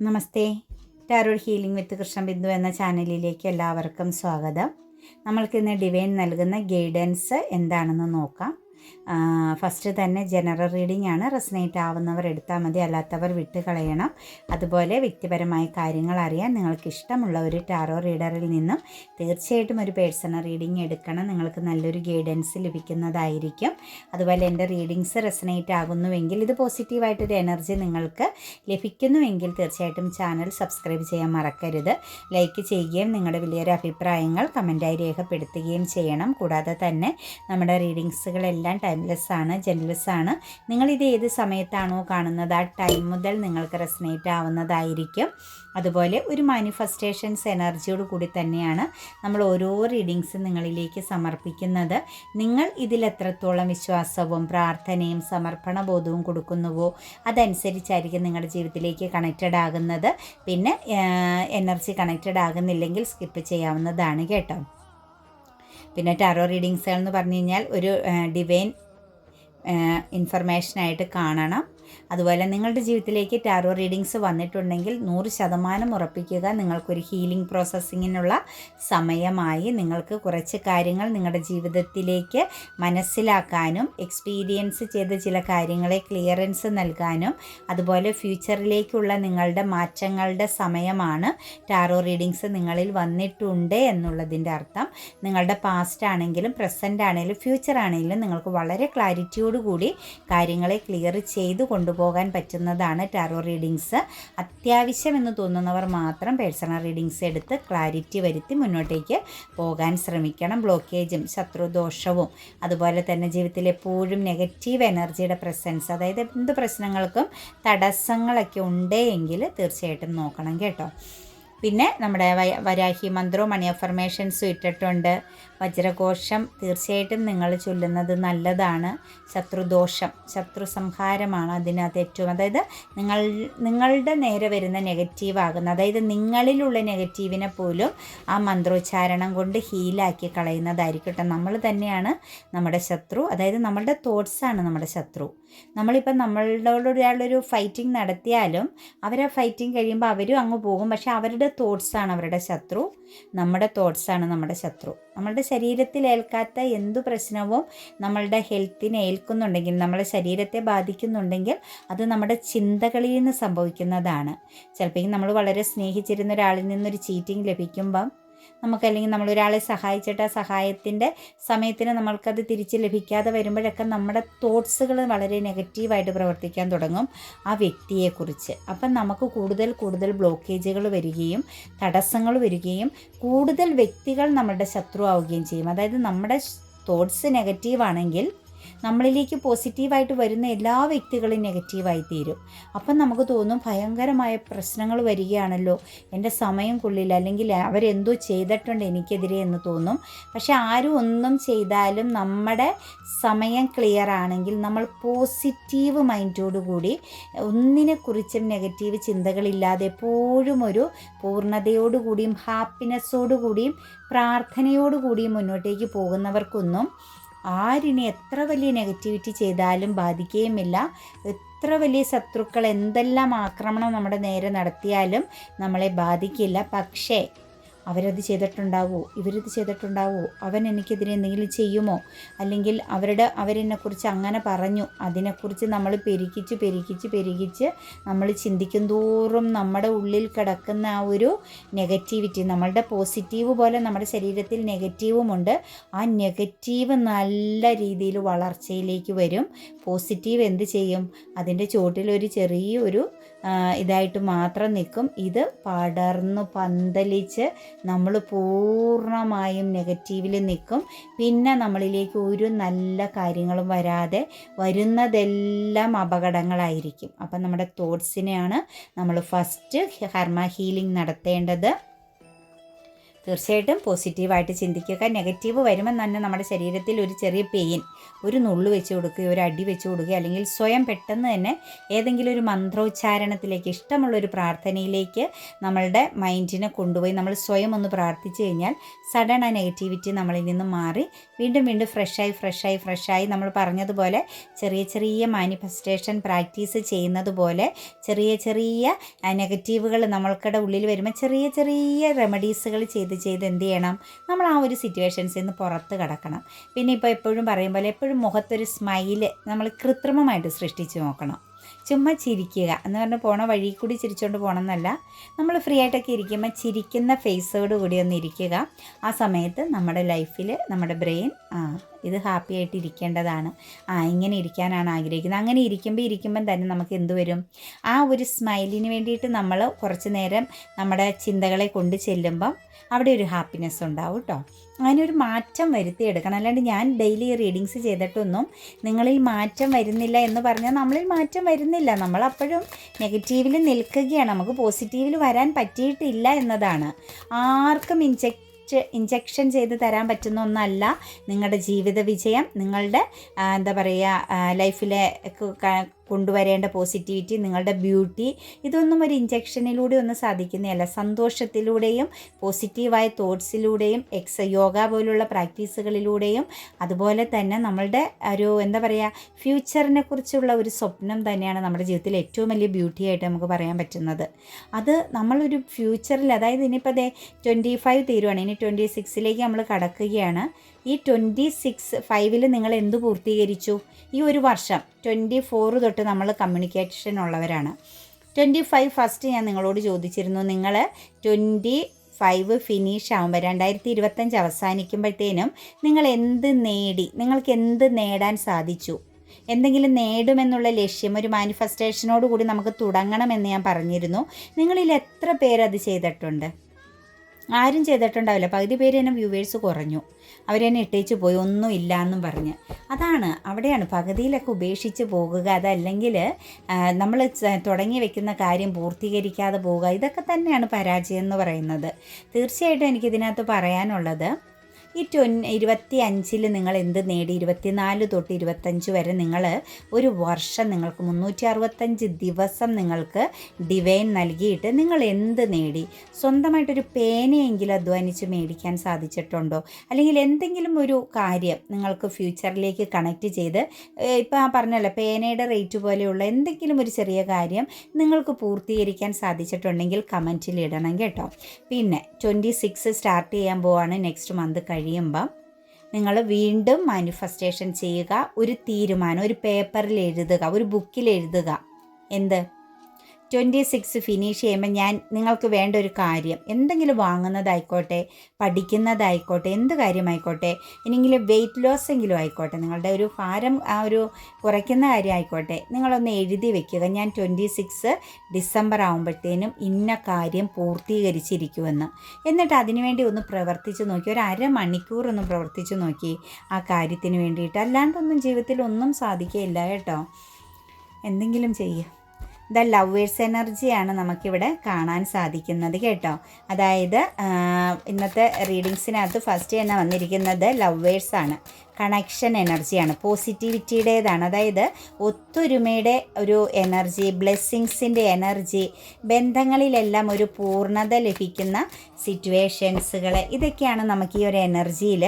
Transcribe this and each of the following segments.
Namaste. Tarot healing with Krishna Bindu എന്ന ചാനലിലേക്ക് എല്ലാവർക്കും സ്വാഗതം. നമ്മൾക്കിന്ന് ഡിവൈൻ നൽകുന്ന ഗൈഡൻസ് എന്താണെന്ന് നോക്കാം. ഫസ്റ്റ് തന്നെ ജനറൽ റീഡിംഗ് ആണ്. റെസനേറ്റ് ആവുന്നവർ എടുത്താൽ മതി. അല്ലാത്തവർ വിട്ട് കളയണം. അതുപോലെ വ്യക്തിപരമായ കാര്യങ്ങൾ അറിയാൻ നിങ്ങൾക്ക് ഇഷ്ടമുള്ള ഒരു ടാറോ റീഡറിൽ നിന്നും തീർച്ചയായിട്ടും ഒരു പേഴ്സണൽ റീഡിംഗ് എടുക്കണം. നിങ്ങൾക്ക് നല്ലൊരു ഗൈഡൻസ് ലഭിക്കുന്നതായിരിക്കും. അതുപോലെ എന്റെ റീഡിങ്സ് റെസനേറ്റ് ആകുന്നുവെങ്കിൽ ഇത് പോസിറ്റീവായിട്ടൊരു എനർജി നിങ്ങൾക്ക് ലഭിക്കുന്നുവെങ്കിൽ തീർച്ചയായിട്ടും ചാനൽ സബ്സ്ക്രൈബ് ചെയ്യാൻ മറക്കരുത്. ലൈക്ക് ചെയ്യുകയും നിങ്ങളുടെ വലിയൊരു അഭിപ്രായങ്ങൾ കമന്റായി രേഖപ്പെടുത്തുകയും ചെയ്യണം. കൂടാതെ തന്നെ നമ്മുടെ റീഡിങ്സുകളെല്ലാം ടൈംലെസ് ആണ് ജെൻലെസ് ആണ്. നിങ്ങളിത് ഏത് സമയത്താണോ കാണുന്നത് ആ ടൈം മുതൽ നിങ്ങൾക്ക് റെസനേറ്റ് ആവുന്നതായിരിക്കും. അതുപോലെ ഒരു മാനിഫെസ്റ്റേഷൻസ് എനർജിയോട് കൂടി തന്നെയാണ് നമ്മൾ ഓരോ റീഡിങ്സും നിങ്ങളിലേക്ക് സമർപ്പിക്കുന്നത്. നിങ്ങൾ ഇതിൽ എത്രത്തോളം വിശ്വാസവും പ്രാർത്ഥനയും സമർപ്പണ ബോധവും കൊടുക്കുന്നുവോ അതനുസരിച്ചായിരിക്കും നിങ്ങളുടെ ജീവിതത്തിലേക്ക് കണക്റ്റഡ് ആകുന്നത്. പിന്നെ എനർജി കണക്റ്റഡ് ആകുന്നില്ലെങ്കിൽ സ്കിപ്പ് ചെയ്യാവുന്നതാണ് കേട്ടോ. പിന്നെ ടാറോ റീഡിങ്സുകൾ എന്ന് പറഞ്ഞു കഴിഞ്ഞാൽ ഒരു ഡിവൈൻ ഇൻഫർമേഷനായിട്ട് കാണണം. അതുപോലെ നിങ്ങളുടെ ജീവിതത്തിലേക്ക് ടാറോ റീഡിങ്സ് വന്നിട്ടുണ്ടെങ്കിൽ നൂറ് ശതമാനം ഉറപ്പിക്കുക നിങ്ങൾക്കൊരു ഹീലിംഗ് പ്രോസസ്സിങ്ങിനുള്ള സമയമായി നിങ്ങൾക്ക് കുറച്ച് കാര്യങ്ങൾ നിങ്ങളുടെ ജീവിതത്തിലേക്ക് മനസ്സിലാക്കാനും എക്സ്പീരിയൻസ് ചെയ്ത ചില കാര്യങ്ങളെ ക്ലിയറൻസ് നൽകാനും അതുപോലെ ഫ്യൂച്ചറിലേക്കുള്ള നിങ്ങളുടെ മാറ്റങ്ങളുടെ സമയമാണ് ടാറോ റീഡിങ്സ് നിങ്ങളിൽ വന്നിട്ടുണ്ട് എന്നുള്ളതിന്റെ അർത്ഥം. നിങ്ങളുടെ പാസ്റ്റ് ആണെങ്കിലും പ്രസന്റ് ആണെങ്കിലും ഫ്യൂച്ചർ ആണെങ്കിലും നിങ്ങൾക്ക് വളരെ ക്ലാരിറ്റിയോടുകൂടി കാര്യങ്ങളെ ക്ലിയർ ചെയ്തു കൊണ്ടുപോകാൻ പറ്റുന്നതാണ് ടാറോ റീഡിങ്സ്. അത്യാവശ്യം എന്ന് തോന്നുന്നവർ മാത്രം പേഴ്സണൽ റീഡിങ്സ് എടുത്ത് ക്ലാരിറ്റി വരുത്തി മുന്നോട്ടേക്ക് പോകാൻ ശ്രമിക്കണം. ബ്ലോക്കേജും ശത്രുദോഷവും അതുപോലെ തന്നെ ജീവിതത്തിൽ എപ്പോഴും നെഗറ്റീവ് എനർജിയുടെ പ്രസൻസ് അതായത് എന്ത് പ്രശ്നങ്ങൾക്കും തടസ്സങ്ങളൊക്കെ ഉണ്ടെങ്കിൽ തീർച്ചയായിട്ടും നോക്കണം കേട്ടോ. പിന്നെ നമ്മുടെ വരാഹി മന്ത്രവും മണി അഫർമേഷൻസും ഇട്ടിട്ടുണ്ട്. വജ്രകോശം തീർച്ചയായിട്ടും നിങ്ങൾ ചൊല്ലുന്നത് നല്ലതാണ്. ശത്രുദോഷം ശത്രു സംഹാരമാണ് അതിനകത്ത് ഏറ്റവും അതായത് നിങ്ങൾ നിങ്ങളുടെ നേരെ വരുന്ന നെഗറ്റീവ് ആകുന്ന അതായത് നിങ്ങളിലുള്ള നെഗറ്റീവിനെ പോലും ആ മന്ത്രോച്ചാരണം കൊണ്ട് ഹീലാക്കി കളയുന്നതായിരിക്കട്ടെ. നമ്മൾ തന്നെയാണ് നമ്മുടെ ശത്രു അതായത് നമ്മളുടെ തോട്ട്സാണ് നമ്മുടെ ശത്രു. നമ്മളിപ്പോൾ നമ്മളുടെ ഒരാളൊരു ഫൈറ്റിംഗ് നടത്തിയാലും അവരാ ഫൈറ്റിംഗ് കഴിയുമ്പോൾ അവരും അങ്ങ് പോകും. പക്ഷേ അവരുടെ തോട്ട്സാണ് അവരുടെ ശത്രു. നമ്മുടെ തോട്ട്സാണ് നമ്മുടെ ശത്രു. നമ്മളുടെ ശരീരത്തിൽ ഏൽക്കാത്ത എന്തു പ്രശ്നവും നമ്മളുടെ ഹെൽത്തിനെ ഏൽക്കുന്നുണ്ടെങ്കിൽ നമ്മുടെ ശരീരത്തെ ബാധിക്കുന്നുണ്ടെങ്കിൽ അത് നമ്മുടെ ചിന്തകളിൽ നിന്ന് സംഭവിക്കുന്നതാണ്. ചിലപ്പോൾ നമ്മൾ വളരെ സ്നേഹിച്ചിരുന്ന ഒരാളിൽ നിന്നൊരു ചീറ്റിംഗ് ലഭിക്കുമ്പം നമുക്കല്ലെങ്കിൽ നമ്മളൊരാളെ സഹായിച്ചിട്ട് ആ സഹായത്തിന്റെ സമയത്തിന് നമ്മൾക്കത് തിരിച്ച് ലഭിക്കാതെ വരുമ്പോഴൊക്കെ നമ്മുടെ തോട്ട്സുകൾ വളരെ നെഗറ്റീവായിട്ട് പ്രവർത്തിക്കാൻ തുടങ്ങും ആ വ്യക്തിയെക്കുറിച്ച്. അപ്പം നമുക്ക് കൂടുതൽ കൂടുതൽ ബ്ലോക്കേജുകൾ വരികയും തടസ്സങ്ങൾ വരികയും കൂടുതൽ വ്യക്തികൾ നമ്മുടെ ശത്രു ആവുകയും ചെയ്യും. അതായത് നമ്മുടെ തോട്ട്സ് നെഗറ്റീവാണെങ്കിൽ നമ്മളിലേക്ക് പോസിറ്റീവായിട്ട് വരുന്ന എല്ലാ വ്യക്തികളും നെഗറ്റീവായി തീരും അപ്പം നമുക്ക് തോന്നും ഭയങ്കരമായ പ്രശ്നങ്ങൾ വരികയാണല്ലോ. എന്റെ സമയം കൊള്ളില്ല. അല്ലെങ്കിൽ അവരെന്തോ ചെയ്തിട്ടുണ്ട് എനിക്കെതിരെ എന്ന് തോന്നും. പക്ഷെ ആരും ഒന്നും ചെയ്താലും നമ്മുടെ സമയം ക്ലിയർ ആണെങ്കിൽ നമ്മൾ പോസിറ്റീവ് മൈൻഡോടുകൂടി ഒന്നിനെക്കുറിച്ചും നെഗറ്റീവ് ചിന്തകളില്ലാതെ എപ്പോഴും ഒരു പൂർണതയോടുകൂടിയും ഹാപ്പിനെസ്സോടുകൂടിയും പ്രാർത്ഥനയോടുകൂടിയും മുന്നോട്ടേക്ക് പോകുന്നവർക്കൊന്നും ആരിനെ എത്ര വലിയ നെഗറ്റിവിറ്റി ചെയ്താലും ബാധിക്കുകയുമില്ല. എത്ര വലിയ ശത്രുക്കൾ എന്തെല്ലാം ആക്രമണം നമ്മുടെ നേരെ നടത്തിയാലും നമ്മളെ ബാധിക്കില്ല. പക്ഷേ അവരത് ചെയ്തിട്ടുണ്ടാവോ? ഇവരത് ചെയ്തിട്ടുണ്ടാവോ? അവൻ എനിക്കെതിരെ എന്തെങ്കിലും ചെയ്യുമോ? അല്ലെങ്കിൽ അവരുടെ അവരെന്നെക്കുറിച്ച് അങ്ങനെ പറഞ്ഞു അതിനെക്കുറിച്ച് നമ്മൾ പെരുക്കിച്ച് പെരുക്കിച്ച് പെരുകിച്ച് നമ്മൾ ചിന്തിക്കും തോറും നമ്മുടെ ഉള്ളിൽ കിടക്കുന്ന ആ ഒരു നെഗറ്റിവിറ്റി നമ്മളുടെ പോസിറ്റീവ് പോലെ നമ്മുടെ ശരീരത്തിൽ നെഗറ്റീവുമുണ്ട് ആ നെഗറ്റീവ് നല്ല രീതിയിൽ വളർച്ചയിലേക്ക് വരും. പോസിറ്റീവ് എന്ത് ചെയ്യും? അതിന്റെ ചുവട്ടിലൊരു ചെറിയൊരു ഇതായിട്ട് മാത്രം നിൽക്കും. ഇത് പടർന്നു പന്തലിച്ച് നമ്മൾ പൂർണമായും നെഗറ്റീവിൽ നിൽക്കും. പിന്നെ നമ്മളിലേക്ക് ഒരു നല്ല കാര്യങ്ങളും വരാതെ വരുന്നതെല്ലാം അപകടങ്ങളായിരിക്കും. അപ്പം നമ്മുടെ തോട്ട്സിനെയാണ് നമ്മൾ ഫസ്റ്റ് ഹർമ ഹീലിംഗ് നടത്തേണ്ടത്. തീർച്ചയായിട്ടും പോസിറ്റീവായിട്ട് ചിന്തിക്കുക. നെഗറ്റീവ് വരുമ്പോൾ തന്നെ നമ്മുടെ ശരീരത്തിൽ ഒരു ചെറിയ പെയിൻ ഒരു നുള്ളു വെച്ച് കൊടുക്കുകയോ ഒരു അടി വെച്ച് കൊടുക്കുകയോ അല്ലെങ്കിൽ സ്വയം പെട്ടെന്ന് തന്നെ ഏതെങ്കിലും ഒരു മന്ത്രോച്ചാരണത്തിലേക്ക് ഇഷ്ടമുള്ള ഒരു പ്രാർത്ഥനയിലേക്ക് നമ്മളുടെ മൈൻഡിനെ കൊണ്ടുപോയി നമ്മൾ സ്വയം ഒന്ന് പ്രാർത്ഥിച്ചു കഴിഞ്ഞാൽ സഡൻ ആ നെഗറ്റിവിറ്റി നമ്മളിൽ നിന്ന് മാറി വീണ്ടും വീണ്ടും ഫ്രഷായി ഫ്രഷായി ഫ്രഷായി നമ്മൾ പറഞ്ഞതുപോലെ ചെറിയ ചെറിയ മാനിഫെസ്റ്റേഷൻ പ്രാക്ടീസ് ചെയ്യുന്നത് പോലെ ചെറിയ ചെറിയ നെഗറ്റീവുകൾ നമ്മൾക്കിടെ ഉള്ളിൽ വരുമ്പോൾ ചെറിയ ചെറിയ റെമഡീസുകൾ ചെയ്ത് ചെയ്ത് എന്ത് ചെയ്യണം നമ്മൾ ആ ഒരു സിറ്റുവേഷൻസിൽ നിന്ന് പുറത്ത് കിടക്കണം. പിന്നെ ഇപ്പോൾ എപ്പോഴും പറയും പോലെ എപ്പോഴും മുഖത്തൊരു സ്മൈൽ നമ്മൾ കൃത്രിമമായിട്ട് സൃഷ്ടിച്ച് നോക്കണം. ചുമ്മാ ചിരിക്കുക എന്ന് പറഞ്ഞാൽ പോണ വഴി കൂടി ചിരിച്ചുകൊണ്ട് പോകണം എന്നല്ല നമ്മൾ ഫ്രീ ആയിട്ടൊക്കെ ഇരിക്കുമ്പോൾ ചിരിക്കുന്ന ഫേസോട് കൂടി ഒന്ന് ഇരിക്കുക. ആ സമയത്ത് നമ്മുടെ ലൈഫിൽ നമ്മുടെ ബ്രെയിൻ ഇത് ഹാപ്പി ആയിട്ട് ഇരിക്കേണ്ടതാണ്. ആ ഇങ്ങനെ ഇരിക്കാനാണ് ആഗ്രഹിക്കുന്നത്. അങ്ങനെ ഇരിക്കുമ്പോൾ ഇരിക്കുമ്പം തന്നെ നമുക്ക് എന്ത് വരും? ആ ഒരു സ്മൈലിന് വേണ്ടിയിട്ട് നമ്മൾ കുറച്ച് നേരം നമ്മുടെ ചിന്തകളെ കൊണ്ട് ചെല്ലുമ്പം അവിടെ ഒരു ഹാപ്പിനെസ് ഉണ്ടാവും കേട്ടോ അങ്ങനെ ഒരു മാറ്റം വരുത്തിയെടുക്കണം അല്ലാണ്ട് ഞാൻ ഡെയിലി റീഡിങ്സ് ചെയ്തിട്ടൊന്നും നിങ്ങളിൽ മാറ്റം വരുന്നില്ല എന്ന് പറഞ്ഞാൽ നമ്മളിൽ മാറ്റം വരുന്നില്ല. നമ്മൾ അപ്പോഴും നെഗറ്റീവിൽ നിൽക്കുകയാണ്. നമുക്ക് പോസിറ്റീവിൽ വരാൻ പറ്റിയിട്ടില്ല എന്നതാണ്. ആർക്കും ഇൻജെക്ട് ഇഞ്ചക്ഷൻ ചെയ്ത് തരാൻ പറ്റുന്ന ഒന്നല്ല നിങ്ങളുടെ ജീവിത വിജയം. നിങ്ങളുടെ എന്താ പറയുക ലൈഫിലെ കൊണ്ടുവരേണ്ട പോസിറ്റിവിറ്റി നിങ്ങളുടെ ബ്യൂട്ടി ഇതൊന്നും ഒരു ഇഞ്ചക്ഷനിലൂടെ ഒന്നും സാധിക്കുന്നതല്ല. സന്തോഷത്തിലൂടെയും പോസിറ്റീവായ തോട്ട്സിലൂടെയും എക്സ യോഗ പോലുള്ള പ്രാക്ടീസുകളിലൂടെയും അതുപോലെ തന്നെ നമ്മളുടെ ഒരു എന്താ പറയുക ഫ്യൂച്ചറിനെ കുറിച്ചുള്ള ഒരു സ്വപ്നം തന്നെയാണ് നമ്മുടെ ജീവിതത്തിൽ ഏറ്റവും വലിയ ബ്യൂട്ടിയായിട്ട് നമുക്ക് പറയാൻ പറ്റുന്നത്. അത് നമ്മളൊരു ഫ്യൂച്ചറിൽ അതായത് ഇനിയിപ്പോൾ അതെ ട്വന്റി ഫൈവ് തീരുവാണ്. ഇനി ട്വന്റി സിക്സിലേക്ക് നമ്മൾ കടക്കുകയാണ്. ഈ ട്വന്റി സിക്സ് ഫൈവിൽ നിങ്ങൾ എന്ത് പൂർത്തീകരിച്ചു? ഈ ഒരു വർഷം ട്വന്റി ഫോർ തൊട്ട് നമ്മൾ കമ്മ്യൂണിക്കേഷൻ ഉള്ളവരാണ്. ട്വന്റി ഫൈവ് ഫസ്റ്റ് ഞാൻ നിങ്ങളോട് ചോദിച്ചിരുന്നു നിങ്ങൾ ട്വന്റി ഫൈവ് ഫിനിഷ് ആകുമ്പോൾ രണ്ടായിരത്തി ഇരുപത്തഞ്ച് അവസാനിക്കുമ്പോഴത്തേനും നിങ്ങൾ എന്ത് നേടി നിങ്ങൾക്ക് എന്ത് നേടാൻ സാധിച്ചു? എന്തെങ്കിലും നേടുമെന്നുള്ള ലക്ഷ്യം ഒരു മാനിഫെസ്റ്റേഷനോട് കൂടി നമുക്ക് തുടങ്ങണമെന്ന് ഞാൻ പറഞ്ഞിരുന്നു. നിങ്ങളിൽ എത്ര പേരത് ചെയ്തിട്ടുണ്ട്? ആരും ചെയ്തിട്ടുണ്ടാവില്ല. പകുതി പേര് തന്നെ വ്യൂവേഴ്സ് കുറഞ്ഞു. അവരെന്നെ ഇട്ടേച്ച് പോയി. ഒന്നും ഇല്ല എന്നും പറഞ്ഞ്. അതാണ്. അവിടെയാണ് പകുതിയിലൊക്കെ ഉപേക്ഷിച്ച് പോകുക. അതല്ലെങ്കിൽ നമ്മൾ തുടങ്ങി വെക്കുന്ന കാര്യം പൂർത്തീകരിക്കാതെ പോവുക ഇതൊക്കെ തന്നെയാണ് പരാജയം എന്ന് പറയുന്നത്. തീർച്ചയായിട്ടും എനിക്കിതിനകത്ത് പറയാനുള്ളത് ഈ ട്വൻ ഇരുപത്തി അഞ്ചിൽ നിങ്ങൾ എന്ത് നേടി? ഇരുപത്തിനാല് തൊട്ട് ഇരുപത്തഞ്ച് വരെ നിങ്ങൾ ഒരു വർഷം നിങ്ങൾക്ക് മുന്നൂറ്റി അറുപത്തഞ്ച് ദിവസം നിങ്ങൾക്ക് ഡിവൈൻ നൽകിയിട്ട് നിങ്ങൾ എന്ത് നേടി? സ്വന്തമായിട്ടൊരു പേനയെങ്കിലും അധ്വാനിച്ച് മേടിക്കാൻ സാധിച്ചിട്ടുണ്ടോ? അല്ലെങ്കിൽ എന്തെങ്കിലും ഒരു കാര്യം നിങ്ങൾക്ക് ഫ്യൂച്ചറിലേക്ക് കണക്റ്റ് ചെയ്ത് ഇപ്പോൾ ആ പറഞ്ഞല്ലോ പേനയുടെ റേറ്റ് പോലെയുള്ള എന്തെങ്കിലും ഒരു ചെറിയ കാര്യം നിങ്ങൾക്ക് പൂർത്തീകരിക്കാൻ സാധിച്ചിട്ടുണ്ടെങ്കിൽ കമന്റിൽ ഇടണം കേട്ടോ. പിന്നെ ട്വന്റി സിക്സ് സ്റ്റാർട്ട് ചെയ്യാൻ പോവാണ് നെക്സ്റ്റ് മന്ത് കഴിയും കഴിയുമ്പം നിങ്ങൾ വീണ്ടും മാനിഫെസ്റ്റേഷൻ ചെയ്യുക ഒരു തീരുമാനം ഒരു പേപ്പറിൽ എഴുതുക ഒരു ബുക്കിൽ എഴുതുക. എന്ത്? ട്വന്റി സിക്സ് ഫിനിഷ് ചെയ്യുമ്പോൾ ഞാൻ നിങ്ങൾക്ക് വേണ്ട ഒരു കാര്യം. എന്തെങ്കിലും വാങ്ങുന്നതായിക്കോട്ടെ പഠിക്കുന്നതായിക്കോട്ടെ എന്ത് കാര്യമായിക്കോട്ടെ ഇനിയെങ്കിലും വെയിറ്റ് ലോസ് എങ്കിലും ആയിക്കോട്ടെ നിങ്ങളുടെ ഒരു ഭാരം ആ ഒരു കുറയ്ക്കുന്ന കാര്യമായിക്കോട്ടെ നിങ്ങളൊന്ന് എഴുതി വെക്കുക. ഞാൻ ട്വന്റി സിക്സ് ഡിസംബർ ആകുമ്പോഴത്തേനും ഇന്ന കാര്യം പൂർത്തീകരിച്ചിരിക്കുമെന്ന് എന്നിട്ട് അതിനുവേണ്ടി ഒന്ന് പ്രവർത്തിച്ച് നോക്കി ഒരു അരമണിക്കൂർ ഒന്ന് പ്രവർത്തിച്ച് നോക്കി ആ കാര്യത്തിന് വേണ്ടിയിട്ട്. അല്ലാണ്ടൊന്നും ജീവിതത്തിൽ ഒന്നും സാധിക്കുകയില്ല കേട്ടോ. എന്തെങ്കിലും ചെയ്യുക ദ ലവേഴ്സ് എനർജിയാണ് നമുക്കിവിടെ കാണാൻ സാധിക്കുന്നത് കേട്ടോ. അതായത് ഇന്നത്തെ റീഡിങ്സിനകത്ത് ഫസ്റ്റ് തന്നെ വന്നിരിക്കുന്നത് ലവേഴ്സ് ആണ്. കണക്ഷൻ എനർജിയാണ് പോസിറ്റിവിറ്റിയുടേതാണ് അതായത് ഒത്തൊരുമയുടെ ഒരു എനർജി ബ്ലെസ്സിങ്സിന്റെ എനർജി ബന്ധങ്ങളിലെല്ലാം ഒരു പൂർണത ലഭിക്കുന്ന സിറ്റുവേഷൻസുകൾ ഇതൊക്കെയാണ് നമുക്ക് ഈ ഒരു എനർജിയിൽ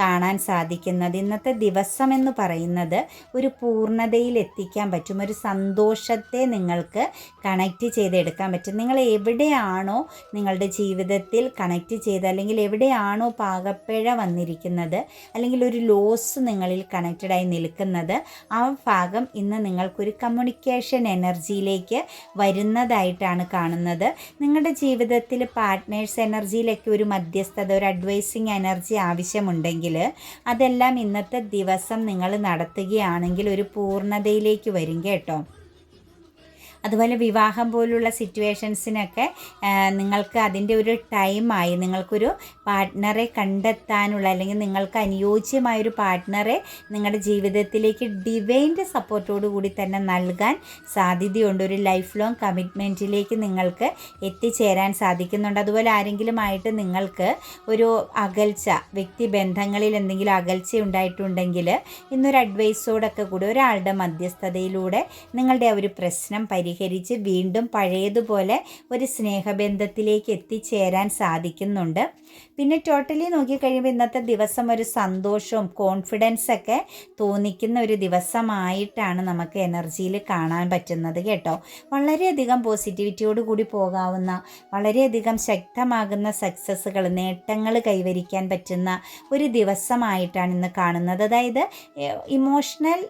കാണാൻ സാധിക്കുന്നത്. ഇന്നത്തെ ദിവസം എന്ന് പറയുന്നത് ഒരു പൂർണതയിൽ എത്തിക്കാൻ പറ്റും. ഒരു സന്തോഷത്തെ നിങ്ങൾക്ക് കണക്റ്റ് ചെയ്തെടുക്കാൻ പറ്റും. നിങ്ങൾ എവിടെയാണോ നിങ്ങളുടെ ജീവിതത്തിൽ കണക്റ്റ് ചെയ്ത് അല്ലെങ്കിൽ എവിടെയാണോ പാകപ്പിഴ വന്നിരിക്കുന്നത് അല്ലെങ്കിൽ ഒരു ലോസ് നിങ്ങളിൽ കണക്റ്റഡായി നിൽക്കുന്നത് ആ ഭാഗം ഇന്ന് നിങ്ങൾക്കൊരു കമ്മ്യൂണിക്കേഷൻ എനർജിയിലേക്ക് വരുന്നതായിട്ടാണ് കാണുന്നത്. നിങ്ങളുടെ ജീവിതത്തിൽ പാർട്ട്നേഴ്സ് എനർജിയിലൊക്കെ ഒരു മധ്യസ്ഥത ഒരു അഡ്വൈസിങ് എനർജി ആവശ്യമുണ്ടെങ്കിൽ അതെല്ലാം ഇന്നത്തെ ദിവസം നിങ്ങൾ നടത്തുകയാണെങ്കിൽ ഒരു പൂർണതയിലേക്ക് വരും കേട്ടോ. അതുപോലെ വിവാഹം പോലുള്ള സിറ്റുവേഷൻസിനൊക്കെ നിങ്ങൾക്ക് അതിന്റെ ഒരു ടൈമായി നിങ്ങൾക്കൊരു പാർട്ട്ണറെ കണ്ടെത്താനുള്ള അല്ലെങ്കിൽ നിങ്ങൾക്ക് അനുയോജ്യമായൊരു പാർട്ട്ണറെ നിങ്ങളുടെ ജീവിതത്തിലേക്ക് ഡിവൈന്റെ സപ്പോർട്ടോടു കൂടി തന്നെ നൽകാൻ സാധ്യതയുണ്ട്. ഒരു ലൈഫ് ലോങ് കമ്മിറ്റ്മെന്റിലേക്ക് നിങ്ങൾക്ക് എത്തിച്ചേരാൻ സാധിക്കുന്നുണ്ട്. അതുപോലെ ആരെങ്കിലും ആയിട്ട് നിങ്ങൾക്ക് ഒരു അകൽച്ച വ്യക്തിബന്ധങ്ങളിൽ എന്തെങ്കിലും അകൽച്ച ഉണ്ടായിട്ടുണ്ടെങ്കിൽ ഇന്നൊരു അഡ്വൈസോടൊക്കെ കൂടി ഒരാളുടെ മധ്യസ്ഥതയിലൂടെ നിങ്ങളുടെ ആ ഒരു പ്രശ്നം പരിഹരിച്ച് വീണ്ടും പഴയതുപോലെ ഒരു സ്നേഹബന്ധത്തിലേക്ക് എത്തിച്ചേരാൻ സാധിക്കുന്നുണ്ട്. പിന്നെ ടോട്ടലി നോക്കിക്കഴിയുമ്പോൾ ഇന്നത്തെ ദിവസം ഒരു സന്തോഷവും കോൺഫിഡൻസൊക്കെ തോന്നിക്കുന്ന ഒരു ദിവസമായിട്ടാണ് നമുക്ക് എനർജിയിൽ കാണാൻ പറ്റുന്നത് കേട്ടോ. വളരെയധികം പോസിറ്റിവിറ്റിയോട് കൂടി പോകാവുന്ന വളരെയധികം ശക്തമാകുന്ന സക്സസ്സുകൾ നേട്ടങ്ങൾ കൈവരിക്കാൻ പറ്റുന്ന ഒരു ദിവസമായിട്ടാണ് ഇന്ന് കാണുന്നത്. അതായത് ഇമോഷണൽ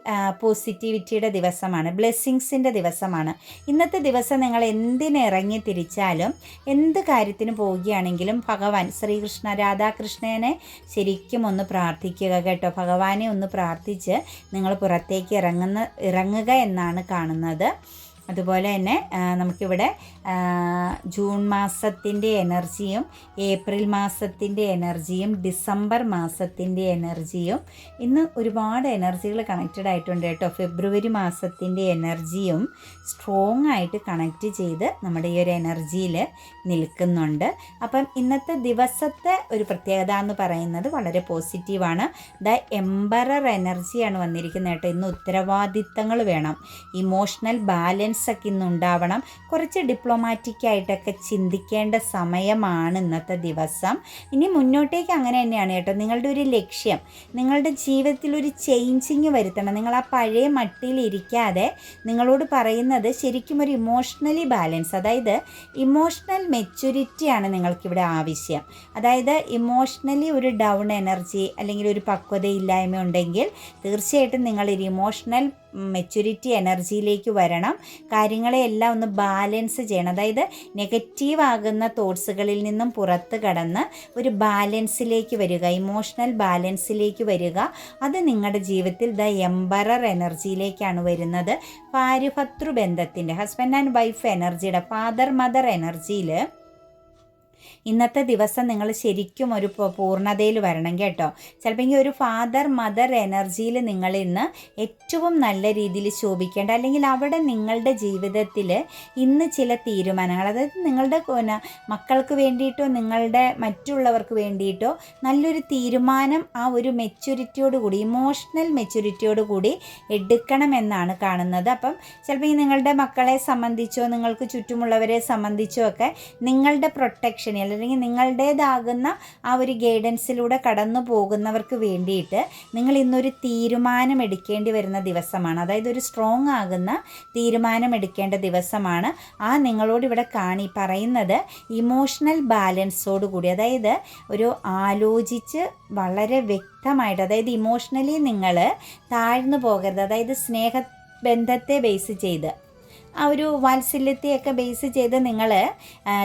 പോസിറ്റിവിറ്റിയുടെ ദിവസമാണ് ബ്ലെസ്സിങ്സിന്റെ ദിവസമാണ്. ഇന്നത്തെ ദിവസം നിങ്ങൾ എന്തിനിറങ്ങി തിരിച്ചാലും എന്ത് കാര്യത്തിന് പോവുകയാണെങ്കിലും ഭഗവാൻ ശ്രീകൃഷ്ണ രാധാകൃഷ്ണനെ ശരിക്കും ഒന്ന് പ്രാർത്ഥിക്കുക കേട്ടോ. ഭഗവാനെ ഒന്ന് പ്രാർത്ഥിച്ച് നിങ്ങൾ പുറത്തേക്ക് ഇറങ്ങുന്ന ഇറങ്ങുക എന്നാണ് കാണുന്നത്. അതുപോലെ തന്നെ നമുക്കിവിടെ ജൂൺ മാസത്തിന്റെ എനർജിയും ഏപ്രിൽ മാസത്തിന്റെ എനർജിയും ഡിസംബർ മാസത്തിന്റെ എനർജിയും ഇന്ന് ഒരുപാട് എനർജികൾ കണക്റ്റഡ് ആയിട്ടുണ്ട് കേട്ടോ. ഫെബ്രുവരി മാസത്തിന്റെ എനർജിയും സ്ട്രോങ് ആയിട്ട് കണക്റ്റ് ചെയ്ത് നമ്മുടെ ഈ ഒരു എനർജിയിൽ നിൽക്കുന്നുണ്ട്. അപ്പം ഇന്നത്തെ ദിവസത്തെ ഒരു പ്രത്യേകത എന്ന് പറയുന്നത് വളരെ പോസിറ്റീവാണ്. ദ എംബറർ എനർജിയാണ് വന്നിരിക്കുന്നത് കേട്ടോ. ഇന്ന് ഉത്തരവാദിത്തങ്ങൾ വേണം. ഇമോഷണൽ ബാലൻസ് ഒക്കെ ഇന്ന് ഉണ്ടാവണം. കുറച്ച് ഡിപ്ലോമാറ്റിക് ആയിട്ടൊക്കെ ചിന്തിക്കേണ്ട സമയമാണ് ഇന്നത്തെ ദിവസം. ഇനി മുന്നോട്ടേക്ക് അങ്ങനെ തന്നെയാണ് കേട്ടോ. നിങ്ങളുടെ ഒരു ലക്ഷ്യം നിങ്ങളുടെ ജീവിതത്തിൽ ഒരു ചേഞ്ചിങ് വരുത്തണം. നിങ്ങൾ ആ പഴയ മട്ടിയിൽ ഇരിക്കാതെ നിങ്ങളോട് പറയുന്നത് ശരിക്കും ഒരു ഇമോഷണലി ബാലൻസ് അതായത് ഇമോഷണൽ മെച്യൂരിറ്റിയാണ് നിങ്ങൾക്കിവിടെ ആവശ്യം. അതായത് ഇമോഷണലി ഒരു ഡൗൺ എനർജി അല്ലെങ്കിൽ ഒരു പക്വതയില്ലായ്മ ഉണ്ടെങ്കിൽ തീർച്ചയായിട്ടും നിങ്ങളൊരു ഇമോഷണൽ മെച്യൂരിറ്റി എനർജിയിലേക്ക് വരണം. കാര്യങ്ങളെ എല്ലാം ഒന്ന് ബാലൻസ് ചെയ്യണം. അതായത് നെഗറ്റീവ് ആകുന്ന തോട്ട്സുകളിൽ നിന്നും പുറത്ത് കടന്ന് ഒരു ബാലൻസിലേക്ക് വരിക ഇമോഷണൽ ബാലൻസിലേക്ക് വരിക. അത് നിങ്ങളുടെ ജീവിതത്തിൽ ദ എംബറർ എനർജിയിലേക്കാണ് വരുന്നത്. ഭാര്യഭർത്തൃ ബന്ധത്തിന്റെ ഹസ്ബൻഡ് ആൻഡ് വൈഫ് എനർജിയുടെ ഫാദർ മദർ എനർജിയിൽ ഇന്നത്തെ ദിവസം നിങ്ങൾ ശരിക്കും ഒരു പൂർണതയിൽ വരണം കേട്ടോ. ചിലപ്പോൾ ഒരു ഫാദർ മദർ എനർജിയിൽ നിങ്ങൾ ഇന്ന് ഏറ്റവും നല്ല രീതിയിൽ ശോഭിക്കേണ്ട അല്ലെങ്കിൽ അവിടെ നിങ്ങളുടെ ജീവിതത്തിൽ ഇന്ന് ചില തീരുമാനങ്ങൾ അതായത് നിങ്ങളുടെ മക്കൾക്ക് വേണ്ടിയിട്ടോ നിങ്ങളുടെ മറ്റുള്ളവർക്ക് വേണ്ടിയിട്ടോ നല്ലൊരു തീരുമാനം ആ ഒരു മെച്യൂരിറ്റിയോട് കൂടി ഇമോഷണൽ മെച്യൂരിറ്റിയോട് കൂടി എടുക്കണമെന്നാണ് കാണുന്നത്. അപ്പം ചിലപ്പോൾ ഈ നിങ്ങളുടെ മക്കളെ സംബന്ധിച്ചോ നിങ്ങൾക്ക് ചുറ്റുമുള്ളവരെ സംബന്ധിച്ചോ ഒക്കെ നിങ്ങളുടെ പ്രൊട്ടക്ഷൻ അല്ലെങ്കിൽ നിങ്ങളുടേതാകുന്ന ആ ഒരു ഗൈഡൻസിലൂടെ കടന്നു പോകുന്നവർക്ക് വേണ്ടിയിട്ട് നിങ്ങൾ ഇന്നൊരു തീരുമാനം എടുക്കേണ്ടി വരുന്ന ദിവസമാണ്. അതായത് ഒരു സ്ട്രോങ് ആകുന്ന തീരുമാനം എടുക്കേണ്ട ദിവസമാണ്. ആ നിങ്ങളോട് ഇവിടെ കാണി പറയുന്നത് ഇമോഷണൽ ബാലൻസോട് കൂടി. അതായത് ഒരു ആലോചിച്ച് വളരെ വ്യക്തമായിട്ട് അതായത് ഇമോഷണലി നിങ്ങൾ താഴ്ന്നു പോകരുത്. അതായത് സ്നേഹ ബന്ധത്തെ ബേസ് ചെയ്ത്. ആ ഒരു വാത്സല്യത്തെയൊക്കെ ബേസ് ചെയ്ത് നിങ്ങൾ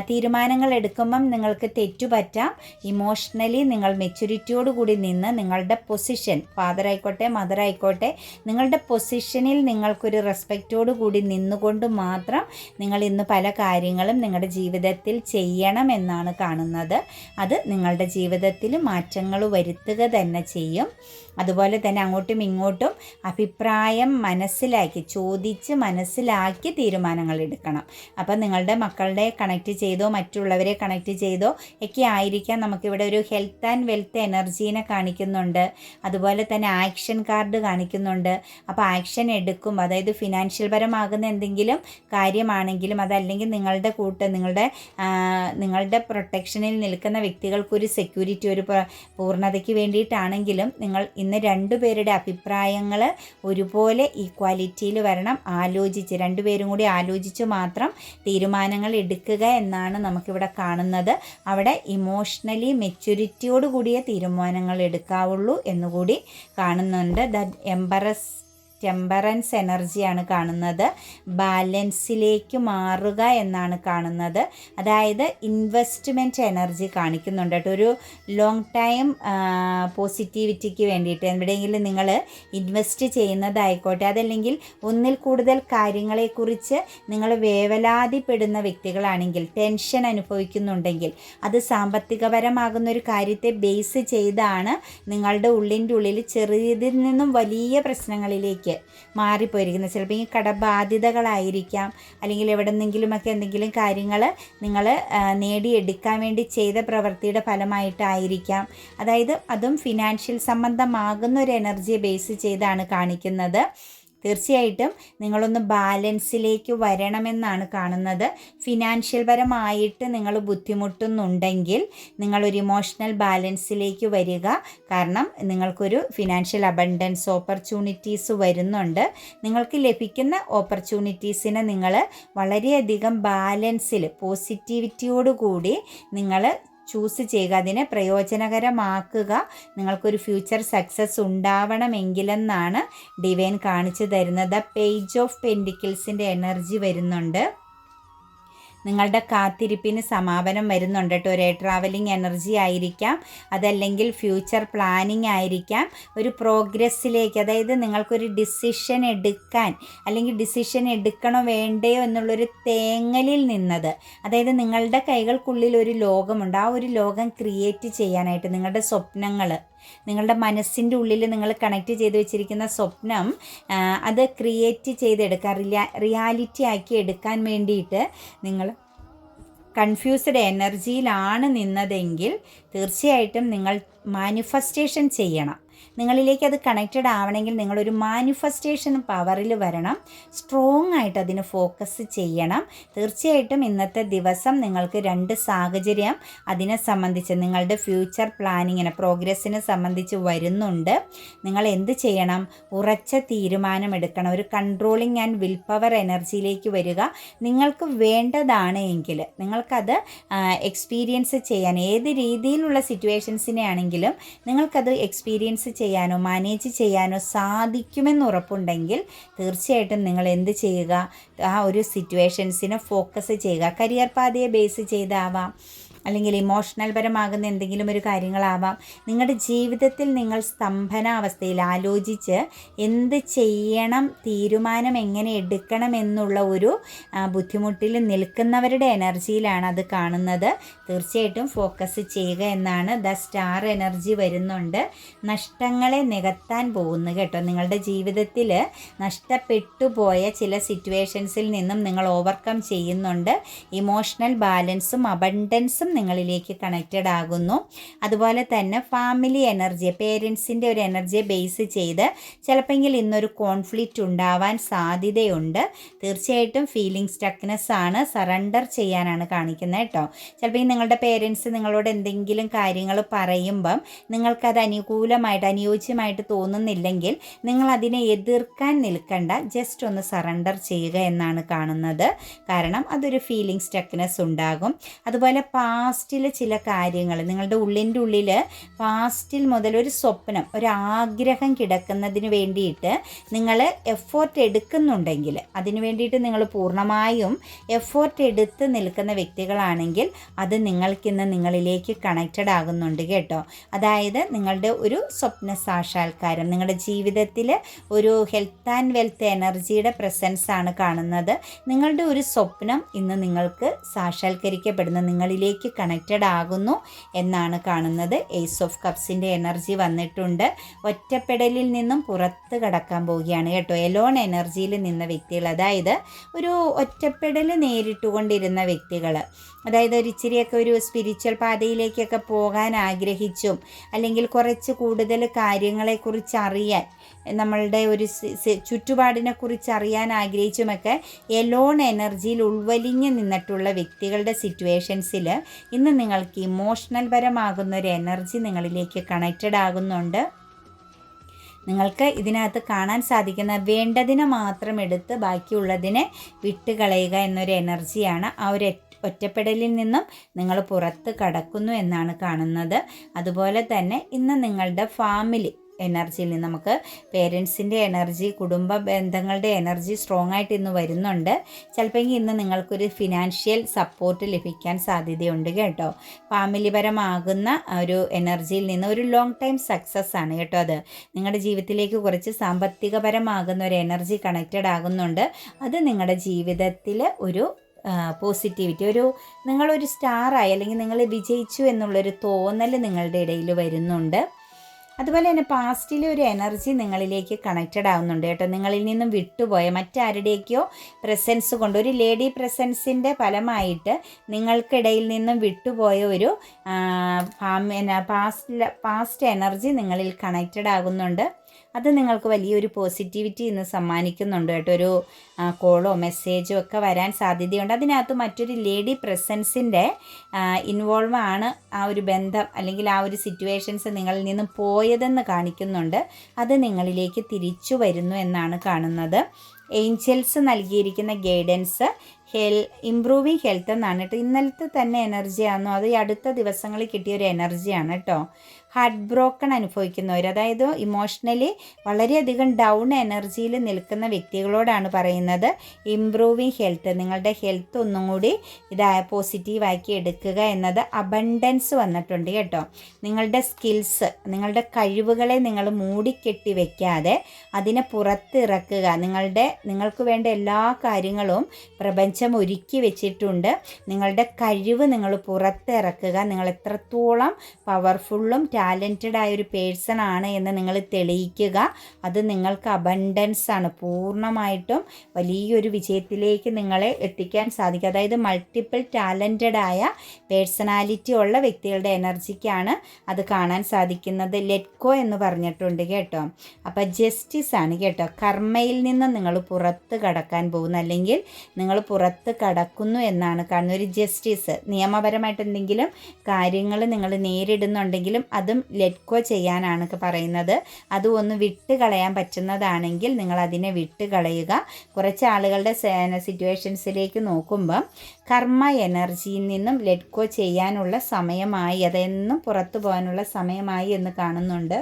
തീരുമാനങ്ങൾ എടുക്കുമ്പം നിങ്ങൾക്ക് തെറ്റുപറ്റാം. ഇമോഷണലി നിങ്ങൾ മെച്യൂരിറ്റിയോട് കൂടി നിന്ന് നിങ്ങളുടെ പൊസിഷൻ ഫാദർ ആയിക്കോട്ടെ മദർ ആയിക്കോട്ടെ നിങ്ങളുടെ പൊസിഷനിൽ നിങ്ങൾക്കൊരു റെസ്പെക്റ്റോട് കൂടി നിന്നുകൊണ്ട് മാത്രം നിങ്ങൾ ഇന്ന് പല കാര്യങ്ങളും നിങ്ങളുടെ ജീവിതത്തിൽ ചെയ്യണം എന്നാണ് കാണുന്നത്. അത് നിങ്ങളുടെ ജീവിതത്തിൽ മാറ്റങ്ങൾ വരുത്തുക തന്നെ ചെയ്യും. അതുപോലെ തന്നെ അങ്ങോട്ടും ഇങ്ങോട്ടും അഭിപ്രായം മനസ്സിലാക്കി ചോദിച്ച് മനസ്സിലാക്കി തീരുമാനങ്ങൾ എടുക്കണം. അപ്പം നിങ്ങളുടെ മക്കളുടെ കണക്ട് ചെയ്തോ മറ്റുള്ളവരെ കണക്ട് ചെയ്തോ ഒക്കെ ആയിരിക്കാം നമുക്കിവിടെ ഒരു ഹെൽത്ത് ആൻഡ് വെൽത്ത് എനർജീനെ കാണിക്കുന്നുണ്ട്. അതുപോലെ തന്നെ ആക്ഷൻ കാർഡ് കാണിക്കുന്നുണ്ട്. അപ്പോൾ ആക്ഷൻ എടുക്കും. അതായത് ഫിനാൻഷ്യൽ പരമാകുന്ന എന്തെങ്കിലും കാര്യമാണെങ്കിലും അതല്ലെങ്കിൽ നിങ്ങളുടെ കൂട്ട് നിങ്ങളുടെ നിങ്ങളുടെ പ്രൊട്ടക്ഷനിൽ നിൽക്കുന്ന വ്യക്തികൾക്കൊരു സെക്യൂരിറ്റി ഒരു പൂർണതയ്ക്ക് വേണ്ടിയിട്ടാണെങ്കിലും നിങ്ങൾ ഇന്ന് രണ്ടുപേരുടെ അഭിപ്രായങ്ങൾ ഒരുപോലെ ഈക്വാലിറ്റിയിൽ വരണം ആലോചിച്ച് രണ്ടുപേരും കൂടി ആലോചിച്ച് മാത്രം തീരുമാനങ്ങൾ എടുക്കുക എന്നാണ് നമുക്കിവിടെ കാണുന്നത്. അവിടെ ഇമോഷണലി മെച്യൂരിറ്റിയോട് കൂടിയ തീരുമാനങ്ങൾ എടുക്കാവുള്ളൂ എന്നുകൂടി കാണുന്നുണ്ട്. ദ എംബറസ് ടെമ്പറൻസ് എനർജിയാണ് കാണുന്നത്. ബാലൻസിലേക്ക് മാറുക എന്നാണ് കാണുന്നത്. അതായത് ഇൻവെസ്റ്റ്മെന്റ് എനർജി കാണിക്കുന്നുണ്ട് കേട്ടോ. ഒരു ലോങ് ടൈം പോസിറ്റിവിറ്റിക്ക് വേണ്ടിയിട്ട്. എവിടെയെങ്കിലും നിങ്ങൾ ഇൻവെസ്റ്റ് ചെയ്യുന്നതായിക്കോട്ടെ. അതല്ലെങ്കിൽ ഒന്നിൽ കൂടുതൽ കാര്യങ്ങളെക്കുറിച്ച് നിങ്ങൾ വേവലാതിപ്പെടുന്ന വ്യക്തികളാണെങ്കിൽ ടെൻഷൻ അനുഭവിക്കുന്നുണ്ടെങ്കിൽ അത് സാമ്പത്തികപരമാകുന്ന ഒരു കാര്യത്തെ ബേസ് ചെയ്താണ് നിങ്ങളുടെ ഉള്ളിന്റെ ഉള്ളിൽ ചെറിയതിൽ നിന്നും വലിയ പ്രശ്നങ്ങളിലേക്ക് മാറിപ്പോയിരിക്കുന്നത്. ചിലപ്പോൾ ഈ കടബാധ്യതകളായിരിക്കാം. അല്ലെങ്കിൽ എവിടെ നിന്നെങ്കിലുമൊക്കെ എന്തെങ്കിലും കാര്യങ്ങൾ നിങ്ങൾ നേടിയെടുക്കാൻ വേണ്ടി ചെയ്ത പ്രവൃത്തിയുടെ ഫലമായിട്ടായിരിക്കാം. അതായത് അതും ഫിനാൻഷ്യൽ സംബന്ധമാകുന്ന ഒരു എനർജിയെ ബേസ് ചെയ്താണ് കാണിക്കുന്നത്. തീർച്ചയായിട്ടും നിങ്ങളൊന്ന് ബാലൻസിലേക്ക് വരണമെന്നാണ് കാണുന്നത്. ഫിനാൻഷ്യൽ പരമായിട്ട് നിങ്ങൾ ബുദ്ധിമുട്ടുന്നുണ്ടെങ്കിൽ നിങ്ങളൊരു ഇമോഷണൽ ബാലൻസിലേക്ക് വരിക. കാരണം നിങ്ങൾക്കൊരു ഫിനാൻഷ്യൽ അബണ്ടൻസ് ഓപ്പർച്യൂണിറ്റീസ് വരുന്നുണ്ട്. നിങ്ങൾക്ക് ലഭിക്കുന്ന ഓപ്പർച്യൂണിറ്റീസിനെ നിങ്ങൾ വളരെയധികം ബാലൻസിൽ പോസിറ്റിവിറ്റിയോടുകൂടി നിങ്ങൾ ചൂസ് ചെയ്യുക. അതിനെ പ്രയോജനകരമാക്കുക. നിങ്ങൾക്കൊരു ഫ്യൂച്ചർ സക്സസ് ഉണ്ടാവണമെങ്കിലെന്നാണ് ഡിവൈൻ കാണിച്ചു തരുന്നത്. പേജ് ഓഫ് പെൻഡിക്കിൾസിന്റെ എനർജി വരുന്നുണ്ട്. നിങ്ങളുടെ കാത്തിരിപ്പിന് സമാപനം വരുന്നുണ്ട് കേട്ടോ. ഒരു ട്രാവലിംഗ് എനർജി ആയിരിക്കാം. അതല്ലെങ്കിൽ ഫ്യൂച്ചർ പ്ലാനിങ് ആയിരിക്കാം. ഒരു പ്രോഗ്രസ്സിലേക്ക് അതായത് നിങ്ങൾക്കൊരു ഡിസിഷൻ എടുക്കാൻ അല്ലെങ്കിൽ ഡിസിഷൻ എടുക്കണോ വേണ്ടയോ എന്നുള്ളൊരു തേങ്ങലിൽ നിന്നത്. അതായത് നിങ്ങളുടെ കൈകൾക്കുള്ളിൽ ഒരു ലോകമുണ്ട്. ആ ഒരു ലോകം ക്രിയേറ്റ് ചെയ്യാനായിട്ട് നിങ്ങളുടെ സ്വപ്നങ്ങൾ നിങ്ങളുടെ മനസ്സിന്റെ ഉള്ളിൽ നിങ്ങൾ കണക്ട് ചെയ്ത് വെച്ചിരിക്കുന്ന സ്വപ്നം അത് ക്രിയേറ്റ് ചെയ്തെടുക്കുക റിയാ റിയാലിറ്റി ആക്കി എടുക്കാൻ വേണ്ടിയിട്ട് നിങ്ങൾ കൺഫ്യൂസ്ഡ് എനർജിയിലാണ് നിന്നതെങ്കിൽ തീർച്ചയായിട്ടും നിങ്ങൾ മാനിഫെസ്റ്റേഷൻ ചെയ്യണം. നിങ്ങളിലേക്ക് അത് കണക്റ്റഡ് ആവണമെങ്കിൽ നിങ്ങളൊരു മാനിഫെസ്റ്റേഷൻ പവറിൽ വരണം. സ്ട്രോങ് ആയിട്ട് അതിന് ഫോക്കസ് ചെയ്യണം. തീർച്ചയായിട്ടും ഇന്നത്തെ ദിവസം നിങ്ങൾക്ക് രണ്ട് സാഹചര്യം അതിനെ സംബന്ധിച്ച് നിങ്ങളുടെ ഫ്യൂച്ചർ പ്ലാനിങ്ങിനെ പ്രോഗ്രസ്സിനെ സംബന്ധിച്ച് വരുന്നുണ്ട്. നിങ്ങൾ എന്ത് ചെയ്യണം? ഉറച്ച തീരുമാനം എടുക്കണം. ഒരു കൺട്രോളിങ് ആൻഡ് വിൽ പവർ എനർജിയിലേക്ക് വരിക. നിങ്ങൾക്ക് വേണ്ടതാണ് എങ്കിൽ നിങ്ങൾക്കത് എക്സ്പീരിയൻസ് ചെയ്യാൻ ഏത് രീതിയിലുള്ള സിറ്റുവേഷൻസിനെ ആണെങ്കിലും നിങ്ങൾക്കത് എക്സ്പീരിയൻസ് ചെയ്യാനോ മാനേജ് ചെയ്യാനോ സാധിക്കുമെന്ന് ഉറപ്പുണ്ടെങ്കിൽ തീർച്ചയായിട്ടും നിങ്ങൾ എന്ത് ചെയ്യുക? ആ ഒരു സിറ്റുവേഷൻസിനെ ഫോക്കസ് ചെയ്യുക. കരിയർ പാതയെ ബേസ് ചെയ്താവാം. അല്ലെങ്കിൽ ഇമോഷണൽ പരമാകുന്ന എന്തെങ്കിലും ഒരു കാര്യങ്ങളാവാം. നിങ്ങളുടെ ജീവിതത്തിൽ നിങ്ങൾ സ്തംഭനാവസ്ഥയിൽ ആലോചിച്ച് എന്ത് ചെയ്യണം തീരുമാനം എങ്ങനെ എടുക്കണം എന്നുള്ള ഒരു ബുദ്ധിമുട്ടിൽ നിൽക്കുന്നവരുടെ എനർജിയിലാണ് അത് കാണുന്നത്. തീർച്ചയായിട്ടും ഫോക്കസ് ചെയ്യുക എന്നാണ് ദ സ്റ്റാർ എനർജി വരുന്നുണ്ട്. നഷ്ടങ്ങളെ നികത്താൻ പോകുന്നു കേട്ടോ. നിങ്ങളുടെ ജീവിതത്തിൽ നഷ്ടപ്പെട്ടു പോയ ചില സിറ്റുവേഷൻസിൽ നിന്നും നിങ്ങൾ ഓവർകം ചെയ്യുന്നുണ്ട്. ഇമോഷണൽ ബാലൻസും അബണ്ടൻസും നിങ്ങളിലേക്ക് കണക്റ്റഡ് ആകുന്നു. അതുപോലെ തന്നെ ഫാമിലി എനർജി പേരൻസിന്റെ ഒരു എനർജിയെ ബേസ് ചെയ്ത് ചിലപ്പോൾ ഇന്നൊരു കോൺഫ്ലിക്റ്റ് ഉണ്ടാവാൻ സാധ്യതയുണ്ട്. തീർച്ചയായിട്ടും ഫീലിംഗ് സ്റ്റക്നെസ് ആണ്. സറണ്ടർ ചെയ്യാനാണ് കാണിക്കുന്നത് കേട്ടോ. ചിലപ്പോൾ നിങ്ങളുടെ പേരൻസ് നിങ്ങളോട് എന്തെങ്കിലും കാര്യങ്ങൾ പറയുമ്പം നിങ്ങൾക്കത് അനുകൂലമായിട്ട് അനുയോജ്യമായിട്ട് തോന്നുന്നില്ലെങ്കിൽ നിങ്ങൾ അതിനെ എതിർക്കാൻ നിൽക്കണ്ട. ജസ്റ്റ് ഒന്ന് സറണ്ടർ ചെയ്യുക എന്നാണ് കാണുന്നത്. കാരണം അതൊരു ഫീലിംഗ് സ്റ്റക്നെസ് ഉണ്ടാകും. അതുപോലെ പാസ്റ്റിൽ ചില കാര്യങ്ങൾ നിങ്ങളുടെ ഉള്ളിന്റെ ഉള്ളിൽ പാസ്റ്റിൽ മുതൽ ഒരു സ്വപ്നം ഒരു ആഗ്രഹം കിടക്കുന്നതിന് വേണ്ടിയിട്ട് നിങ്ങൾ എഫോർട്ട് എടുക്കുന്നുണ്ടെങ്കിൽ അതിന് വേണ്ടിയിട്ട് നിങ്ങൾ പൂർണമായും എഫോർട്ട് എടുത്ത് നിൽക്കുന്ന വ്യക്തികളാണെങ്കിൽ അത് നിങ്ങൾക്കിന്ന് നിങ്ങളിലേക്ക് കണക്റ്റഡ് ആകുന്നുണ്ട് കേട്ടോ. അതായത് നിങ്ങളുടെ ഒരു സ്വപ്ന സാക്ഷാത്കാരം നിങ്ങളുടെ ജീവിതത്തിൽ ഒരു ഹെൽത്ത് ആൻഡ് വെൽത്ത് എനർജിയുടെ പ്രസൻസ് ആണ് കാണുന്നത്. നിങ്ങളുടെ ഒരു സ്വപ്നം ഇന്ന് നിങ്ങൾക്ക് സാക്ഷാത്കരിക്കപ്പെടുന്ന നിങ്ങളിലേക്ക് കണക്റ്റഡ് ആകുന്നു എന്നാണ് കാണുന്നത്. ഏസ് ഓഫ് കപ്സിന്റെ എനർജി വന്നിട്ടുണ്ട്. ഒറ്റപ്പെടലിൽ നിന്നും പുറത്ത് കടക്കാൻ പോവുകയാണ് കേട്ടോ. എലോൺ എനർജിയിൽ നിന്ന വ്യക്തികൾ അതായത് ഒരു ഒറ്റപ്പെടൽ നേരിട്ടുകൊണ്ടിരുന്ന വ്യക്തികൾ അതായത് ഒരു ഇച്ചിരിയൊക്കെ ഒരു സ്പിരിച്വൽ പാതയിലേക്കൊക്കെ പോകാൻ ആഗ്രഹിച്ചും അല്ലെങ്കിൽ കുറച്ച് കൂടുതൽ കാര്യങ്ങളെക്കുറിച്ച് അറിയാൻ നമ്മളുടെ ഒരു ചുറ്റുപാടിനെ കുറിച്ച് അറിയാൻ ആഗ്രഹിച്ചുമൊക്കെ എലോൺ എനർജിയിൽ ഉൾവലിഞ്ഞ് നിന്നിട്ടുള്ള വ്യക്തികളുടെ സിറ്റുവേഷൻസിൽ ഇന്ന് നിങ്ങൾക്ക് ഇമോഷണൽ പരമാകുന്ന ഒരു എനർജി നിങ്ങളിലേക്ക് കണക്റ്റഡ് ആകുന്നുണ്ട് നിങ്ങൾക്ക് ഇതിനകത്ത് കാണാൻ സാധിക്കുന്ന വേണ്ടതിനെ മാത്രം എടുത്ത് ബാക്കിയുള്ളതിനെ വിട്ടുകളയുക എന്നൊരു എനർജിയാണ് ആ ഒരു ഒറ്റപ്പെടലിൽ നിന്നും നിങ്ങൾ പുറത്ത് കടക്കുന്നു എന്നാണ് കാണുന്നത്. അതുപോലെ തന്നെ ഇന്ന് നിങ്ങളുടെ ഫാമിലി എനർജിയിൽ നിന്ന് നമുക്ക് പേരൻസിന്റെ എനർജി കുടുംബ ബന്ധങ്ങളുടെ എനർജി സ്ട്രോങ് ആയിട്ട് ഇന്ന് വരുന്നുണ്ട്. ചിലപ്പോൾ ഇന്ന് നിങ്ങൾക്കൊരു ഫിനാൻഷ്യൽ സപ്പോർട്ട് ലഭിക്കാൻ സാധ്യതയുണ്ട് കേട്ടോ. ഫാമിലി പരമാകുന്ന ഒരു എനർജിയിൽ നിന്ന് ഒരു ലോങ് ടൈം സക്സസ് ആണ് കേട്ടോ അത്. നിങ്ങളുടെ ജീവിതത്തിലേക്ക് കുറച്ച് സാമ്പത്തികപരമാകുന്ന ഒരു എനർജി കണക്റ്റഡ് ആകുന്നുണ്ട്. അത് നിങ്ങളുടെ ജീവിതത്തിൽ ഒരു പോസിറ്റിവിറ്റി ഒരു നിങ്ങളൊരു സ്റ്റാറായി അല്ലെങ്കിൽ നിങ്ങൾ വിജയിച്ചു എന്നുള്ളൊരു തോന്നൽ നിങ്ങളുടെ ഇടയിൽ വരുന്നുണ്ട്. അതുപോലെ തന്നെ പാസ്റ്റിലെ ഒരു എനർജി നിങ്ങളിലേക്ക് കണക്റ്റഡ് ആവുന്നുണ്ട് കേട്ടോ. നിങ്ങളിൽ നിന്നും വിട്ടുപോയ മറ്റാരുടെയൊക്കെയോ പ്രസൻസ് കൊണ്ട് ഒരു ലേഡി പ്രസൻസിന്റെ ഫലമായിട്ട് നിങ്ങൾക്കിടയിൽ നിന്നും വിട്ടുപോയ ഒരു പാസ്റ്റ് പാസ്റ്റ് എനർജി നിങ്ങളിൽ കണക്റ്റഡ് ആകുന്നുണ്ട്. അത് നിങ്ങൾക്ക് വലിയൊരു പോസിറ്റിവിറ്റി ഇന്ന് സമ്മാനിക്കുന്നുണ്ട് കേട്ടോ. ഒരു കോളോ മെസ്സേജോ ഒക്കെ വരാൻ സാധ്യതയുണ്ട്. അതിനകത്ത് മറ്റൊരു ലേഡി പ്രസൻസിന്റെ ഇൻവോൾവ് ആണ് ആ ഒരു ബന്ധം അല്ലെങ്കിൽ ആ ഒരു സിറ്റുവേഷൻസ് നിങ്ങളിൽ നിന്ന് പോയതെന്ന് കാണിക്കുന്നുണ്ട്. അത് നിങ്ങളിലേക്ക് തിരിച്ചു വരുന്നു എന്നാണ് കാണുന്നത്. ഏഞ്ചൽസ് നൽകിയിരിക്കുന്ന ഗൈഡൻസ് ഹെൽ ഇമ്പ്രൂവിങ് ഹെൽത്ത് എന്നാണ് കേട്ടോ. ഇന്നലത്തെ തന്നെ എനർജിയാണോ അത് ഈ അടുത്ത ദിവസങ്ങളിൽ കിട്ടിയ ഒരു എനർജിയാണ് കേട്ടോ. ഹാർട്ട് ബ്രോക്കൺ അനുഭവിക്കുന്നവർ അതായത് ഇമോഷണലി വളരെയധികം ഡൗൺ എനർജിയിൽ നിൽക്കുന്ന വ്യക്തികളോടാണ് പറയുന്നത്. ഇംപ്രൂവിങ് ഹെൽത്ത് നിങ്ങളുടെ ഹെൽത്ത് ഒന്നും കൂടി ഇതായ പോസിറ്റീവാക്കി എടുക്കുക എന്നത് അബണ്ടൻസ് വന്നിട്ടുണ്ട് കേട്ടോ. നിങ്ങളുടെ സ്കിൽസ് നിങ്ങളുടെ കഴിവുകളെ നിങ്ങൾ മൂടിക്കെട്ടി വെക്കാതെ അതിനെ പുറത്തിറക്കുക. നിങ്ങളുടെ നിങ്ങൾക്ക് വേണ്ട എല്ലാ കാര്യങ്ങളും പ്രപഞ്ചം ഒരുക്കി വെച്ചിട്ടുണ്ട്. നിങ്ങളുടെ കഴിവ് നിങ്ങൾ പുറത്തിറക്കുക. നിങ്ങൾ എത്രത്തോളം പവർഫുള്ളും ടാലന്റഡ് ആയ ഒരു പേഴ്സൺ ആണ് എന്ന് നിങ്ങൾ തെളിയിക്കുക. അത് നിങ്ങൾക്ക് അബണ്ടൻസ് ആണ് പൂർണമായിട്ടും വലിയൊരു വിജയത്തിലേക്ക് നിങ്ങളെ എത്തിക്കാൻ സാധിക്കും. അതായത് മൾട്ടിപ്പിൾ ടാലന്റഡ് ആയ പേഴ്സണാലിറ്റി ഉള്ള വ്യക്തികളുടെ എനർജിക്കാണ് അത് കാണാൻ സാധിക്കുന്നത്. ലെറ്റ്കോ എന്ന് പറഞ്ഞിട്ടുണ്ട് കേട്ടോ. അപ്പോൾ ജസ്റ്റിസ് ആണ് കേട്ടോ. കർമ്മയിൽ നിന്ന് നിങ്ങൾ പുറത്ത് കടക്കാൻ പോകുന്നു. അല്ലെങ്കിൽ നിങ്ങൾ പുറത്ത് കടക്കുന്നു എന്നാണ് കാണുന്നത്. ഒരു ജസ്റ്റിസ് നിയമപരമായിട്ട് എന്തെങ്കിലും കാര്യങ്ങൾ നിങ്ങൾ നേരിടുന്നുണ്ടെങ്കിലും അതും ലെറ്റ്കോ ചെയ്യാനാണ് പറയുന്നത്. അത് ഒന്ന് വിട്ട് കളയാൻ പറ്റുന്നതാണെങ്കിൽ നിങ്ങൾ അതിനെ വിട്ട് കളയുക. കുറച്ച് ആളുകളുടെ സിറ്റുവേഷൻസിലേക്ക് നോക്കുമ്പം കർമ്മ എനർജിയിൽ നിന്നും ലെറ്റ്കോ ചെയ്യാനുള്ള സമയമായി അതെന്നും പുറത്തു പോകാനുള്ള സമയമായി എന്ന് കാണുന്നുണ്ട്.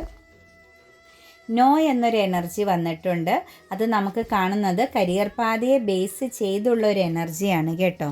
നോ എന്നൊരു എനർജി വന്നിട്ടുണ്ട്. അത് നമുക്ക് കാണുന്നത് കരിയർ പാതയെ ബേസ് ചെയ്തുള്ള ഒരു എനർജിയാണ് കേട്ടോ.